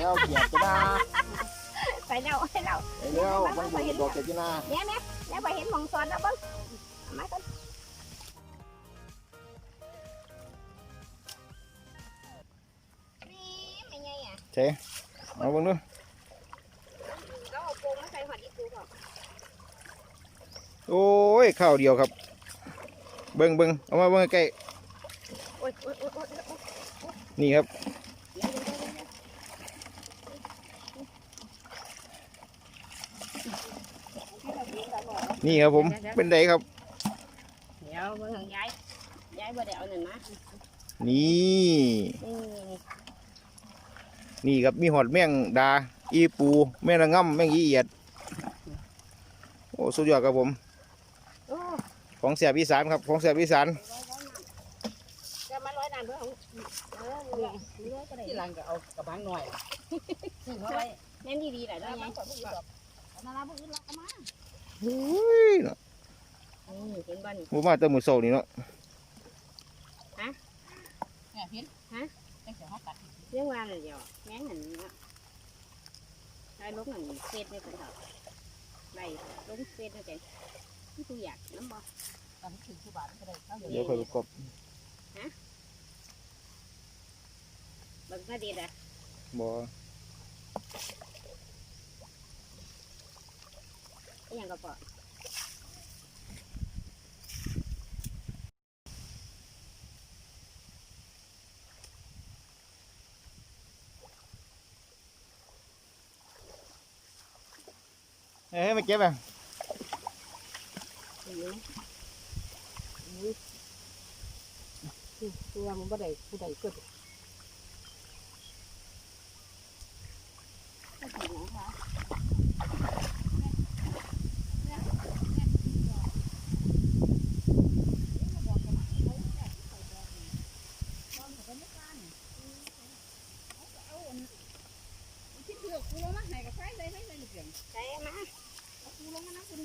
แล้วเกียดจะนาไปแล้วไปแล้วไปแล้วบางคนดอกเกียดจะนาเนี่ยเนี่ยเนี่ยไปเห็นหมองซอนแล้วเบิ้งเอามาต้นนี่ไม่ไงอะเช่เอาเบิ่งดูแล้วเอาโป่งมาใส่หอดอีกูก่อนโอ้ยข้าวเดียวครับ เบิ่งเบิ่งเอามาเบิ่งใกล้โอ้ยโอ้ยโอ้ยโอ้ยโอ้ยๆนี่ครับ เดี๋ยวเดี๋ยวเดี๋ยวเดี๋ยวให้เรากิ นกันบ่นี่ครับผมเป็นไดครับ เดี๋ยวเบิ่งทางย้ายย้ายบ่ได้เอาหนึ่งนะนี่ นี่นี่ครับมีหอดแมงดา อีปู แมงระง่ำแมงอีเอียด โอ้สุดยอดครับผม โอ้ของแสบอีสานครับของแสบอีสานจะมาร้อยน้ำเพื่อของเออเรือเรือก็ได้ที่หลังก็เอากระบังหน่อยซึ่งเอาไว้แม่นดีๆแหละแล้วไงนาราพวกอื่นเราก็มา เฮ้ยเนาะนี่เป็นบ้านบ่มาแต่มื้อเช้านี่เนาะเนี่ยเห็นฮะแต่เสียงเขาตัดเรื่องว่าเลยเดียวแม่งหันเนาะได้ลงหันเฟซเนี่ยคนเถอะได้ลงเฟซเนี่ยแกที่กูอยากน้ำบ่ตอนนี้ถึงที่บ้านก็ได้เขาเดี๋ยวค่อยประกอบเบิ่งมาดีอะบ่ อหยังก็พอเอ้ยมาเก็บอะอยู่ตัวมันบ่ได้ผู้ใดเกิดก็ถึงนะคะ ที่เถือกกูลงมาไหนก็ใช้ได้ไม่ได้เสียง ใช่มา กู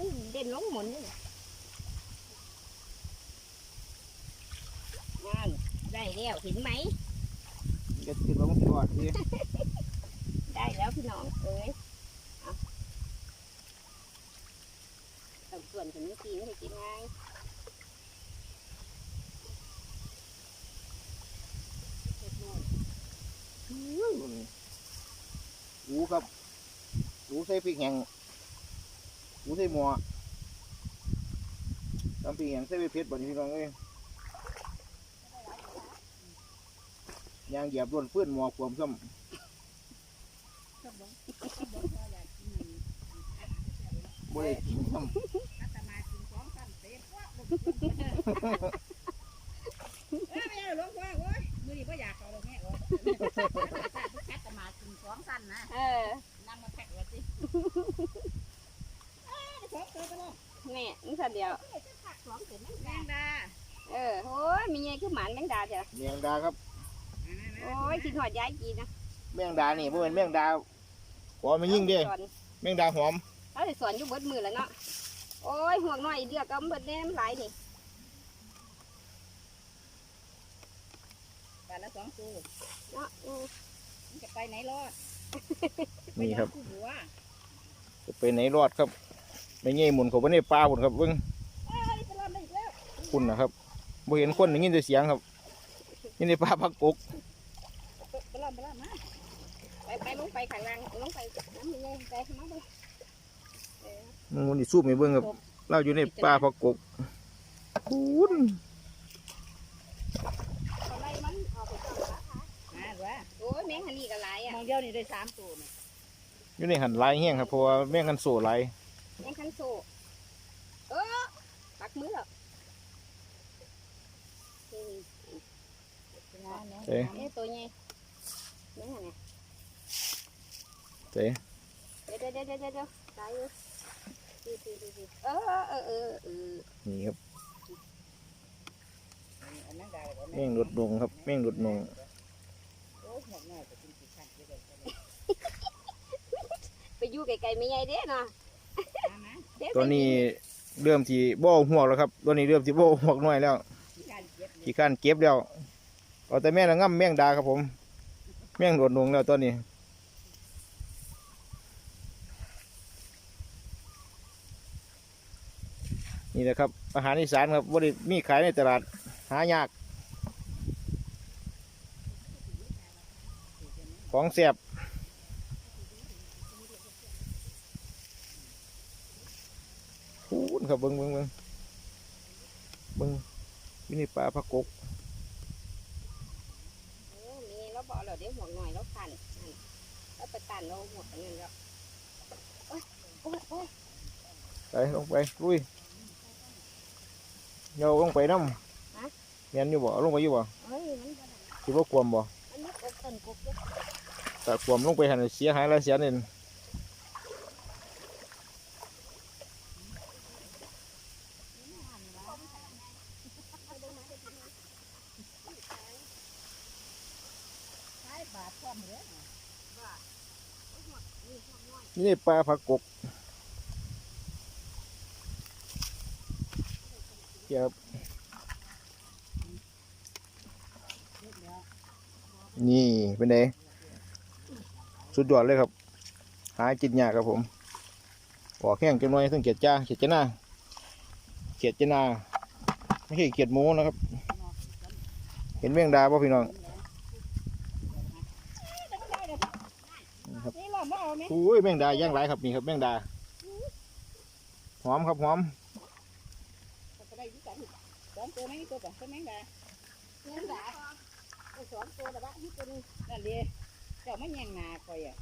เอาหมอดีหมอยังไปเอาน้ำพญายมาไปพญายร้องหนีไปยืนกับกูไปแล้วเกียดจะนาไปแล้วไปแล้วไปแล้วบางคนดอกเกียดจะนาเนี่ยเนี่ยเนี่ยไปเห็นหมองซอนแล้วเบ้างเอามาต้นอันเด่นลงหมุนนี่นั่นได้แล้วเห็นไหมเก็บขึ้นมาบ่รอดสิได้แล้วพี่น้องเอ้ยเอาต้องส่วนถึงนี้กินให้กินง่ายอูครับอูใส่พริกแห้ง อูใส่หม้อตำพริกแห้งใส่ไปเผ็ดบ่นี่พี่น้องเอ้ยยางเหยียบล้วนฟื้นหม้อความซ้ำบ่ได้กินซ้อาตมากินสองสั้นเตะว่าเอ้ยไม่เอาหลวงพ่อโอ้ยมือนี่ก็อยากเอาเลยแม่โอ้ยอาตมากินสองสั้นนะเออนั่งมาแพ็กไว้สิ เอ้ยสองตัวไปเลยนี่นี่สันเดียวแมงดาเออโอ้ยมีไงคือหมันแมงดาเถอะำแมงดาครับ โอ้ยกินหอดย้ายกินนะแมงดานี่บ่แม่นแมงดาขอมายิ่งเด้สอนแมงดาหอมเขาได้สอนอยู่เบิดมือแล้วเนาะโอ้ยห่วงหน่อยเดียวก็เบิดแน่มันหลายนี่บาทละสองตัวเนาะอืมมันจะไปไหนรอดนี่ครับไปเอาหัวจะไปไหนรอดครับ ไม่งี้หมุนเขาไปในป่าพุ่นครับเบิ่งเอ้ยไปรอดได้อีกแล้วคุณนะครับบ่เห็นคนได้ยินแต่เสียงครับนี่ในป่าพักกกไปรอดไปรอดมาไปไปลงไปข้างล่างลงไปน้ำมีไงไปมาเบิ่งมันนี่สู้ไม่เบิ่งครับเราอยู่ในป่าพักกกคุณเอาไล่มันออกไปก่อนละค่ะมาดูว่าโอ้ยแมงฮันนี่ก็หลายอะมองเดียวนี่ได้สามตัวนี่อยู่ในหันลายแห้งครับเพราะว่าแมงกันโซ่หลา ยแมงคันโซ่เออปักมือแล้วนี่เจ๊นี่ตัวใหญ่นี่ไงเจ๊เดี๋ยวเดี๋ยวเดี๋ยวเดี๋ยวตายอยู่ดีดีดีดีเออเออเออเออนี่ครับอันนั้นได้บ่แม่งรดนงครับแม่งรดนงโอ้ยหมดหน่อยก็กินสิคันเด้อไปอยู่ไกลๆไม่ใหญ่เด้เนาะมามาเด้ ตัวนี้เริ่มที่บ่หัวกแล้วครับ ตัวนี้เริ่มที่บ่หัวกน้อยแล้วสิคันเจ็บขี้ข้านเก็บแล้วเอาแต่แม่ละง่ำแม่งดาครับผม แม่งโดดนงแล้วตัวนี้นี่แหละครับอาหารอีสานครับว่าได้มีขายในตลาดหายาก ของแซ่บพูน ครับเบิ้งเบิ้งเบิ้งเบิ้งวินี่ปลาผักกกเออมีแล้วบอกเราเดี๋ยวหัวหน่อยแล้วตันนั่นแล้วไปตันเราหมดอันนั้นแล้วโอ้ยโอ้ยโอ้ยไปลงไปลุยโยลงไปน้ำเมียนอยู่บ่เอาลงไปอยู่บ่เฮ้ยมันคิดว่าความบ่มันนักต้นกุ๊กอยู่แต่ความลงไปหันเสียหายหลายเสียนี่ใช้บาทพร้อมเด้อ นี่ปลาผักกบเกี่ยวครับนี่เป็นไงสุดยอดเลยครับ หากินยากครับผมออกแห้งจังหน่อยซึ่งเกียดจ้าเกียดจ้าหน้าเกียดจนาไม่ใช่เกียดหมูนะครับ เห็นแมงดาป่ะพี่น้อง นี่ล่ะบ่เอาแม่อุ้ยแมงดาย่างไรครับนี่ครับแมงดา หอมครับหอมก็ได้อยู่กันสองตัวไหมตัวป่ะตัวแมงดาแมงดาเอาสองตัวแต่ว่านี่ตัวนึงนั่นเด้เจ้ามาแย่งหน้าข่อยอะ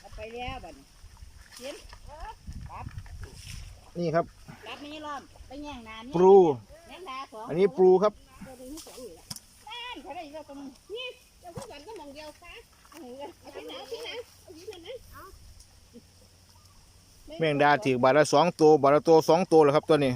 เอาไปแล้วบัดนี้เขียนนี่ครับรับไม่ล้อมไปแย่งหน้านี่ปลูแมงดาสองอันนี้ปลูครับตัวนึงที่สองนี่ละนั่นเขาได้อีกแล้วตัวนึงนี่เจ้าผู้กันก็มองเดียวซะเอา แมงดาถือบาทละสองตัวบาทละตัวสองตัวเลยครับตัวนี้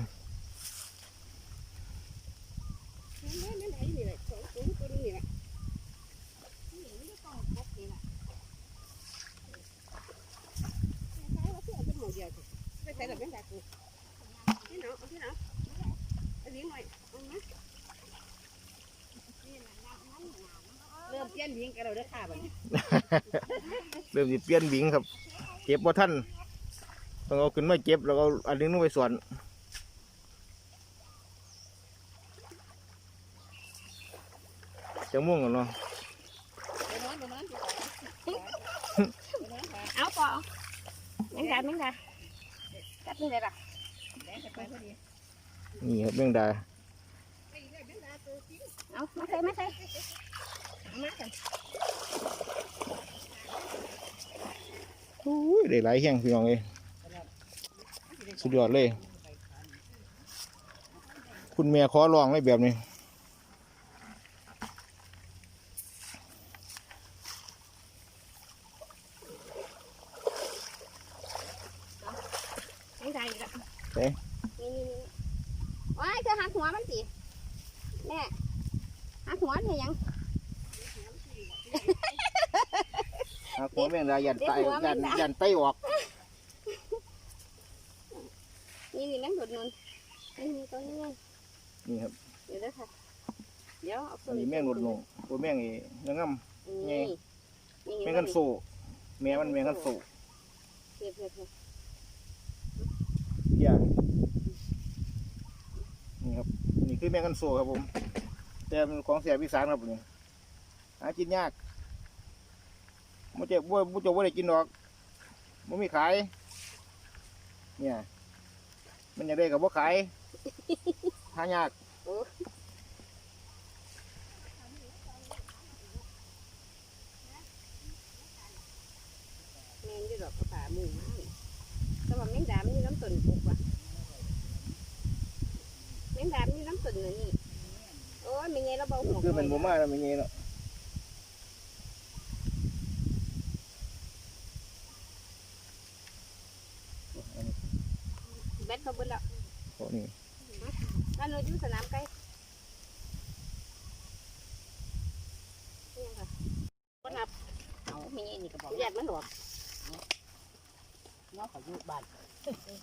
เริ่มเอาที่ยนเอามาเริ่มเปลี่ยนยิงกันเราเด้ค่ะบัดนี้ เริ่มสิเปลี่ยนวิ่งครับ เก็บว่าท่านต้องเอาขึ้นมาเก็บแล้วก็เอาอันนึงลงไปสวนจะม่วงกันเนาะไปนอนไปนอนไปนอนค่ะเอาปอแมงดาแมงดากัดนี่เลยล่ะแดงจะไปพอดีนี่ครับแมงดาไปอีกแล้วแมงดาตัวจริงเอามาใส่มาใส่เอามากัน อุ้ย ได้หลายแห้งพี่น้องเอ้ยสุดยอดเลย คุณแม่ขอลองเลยแบบนี้แมงดาอีกแล้วเอ๊ะนี่นี่นี่ว้ายเธอหักหัวมันสิแม่หักหัวเนี่ยยัง หากหัวแมงดายันไตเด็ดหัวแมยังนดายันไตออกนี่นี่นั่งโดดนนนี่นี่ตัวนี้ไงนี่ครับเดี๋ยวเด้อค่ะเดี๋ยวเอาอันนี้แมงหนวดลงตัวแมงนี่เนื้องำนี่นี่แมงกันโซ่แม่มันแมงกันโซ่เพียบเพียบเพียบอย่านี่ครับนี่คือแมงกันโซ่ครับผม แต่เป็นของเสียพิสานครับนี่หากินยาก มันจะบ่บ่จะบ่ได้กินดอกมันมีขาย เนี่ย มันอยากได้กับบ่ขายหายากแมงอยู่ดอกกระป๋าหมูมากแต่ว่าแมงดามันอยู่น้ำต้นกุกว่ะงดามีน้ำตุ่นนี่โอ้ยมีไงเราเบาหัวคือมันบ่มาแล้วมีไงเนาะ แบต เขาเบิดแล้วเพราะนี่นั่นเราอยู่สนามไก่นี่ค่ะก็นับเอามีไงนี่ก็บอกอยากมันหลวกน้องเขาอยู่บ้าน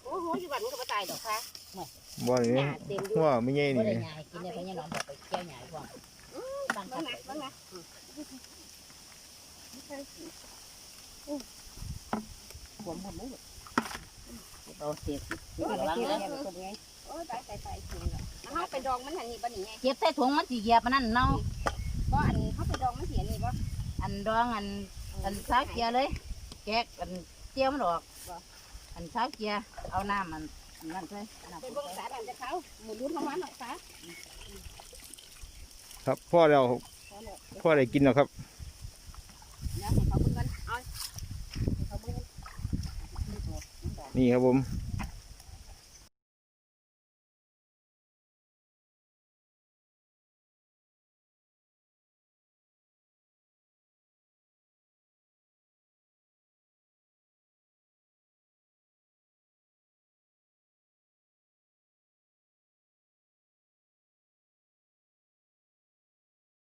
โอ้โหอยู่บ้านมันก็บ่ตายดอกค่ะบ่นี่หญ้าเต็มอยู่ว่ามีไงบ่นี่ได้หยายกินได้เพราะยังน้องบอกไปแก้วหยายพวกบางคบ้างรั้งนะบ้างนะผมทำไม่หมด เอาเสียบระวังโอ้เลยยโอ้ยตายตายตายจริงแล้วเขาไปดองมันหันนี่บ้านนี่ไงเก็บใส่ถุงมันสิเหยียบมันนั่นเน่าก็อันเขาไปดองมันเสียนี่บ่อันดองอันอันสาวเกียร์เลย แกะอันเจียวมันออกอันสาวเกียร์เอาน้ำมันนั่นเลยน้ำไปเบิ่งสาดันจะเขาหมุนรุ่นของมันหรอกฟ้าครับพ่อแล้วพ่อได้กินแล้วครับ เดี๋ยวให้เขาเบิ่งกันเอาให้เขาเบิ่ง นี่ครับผม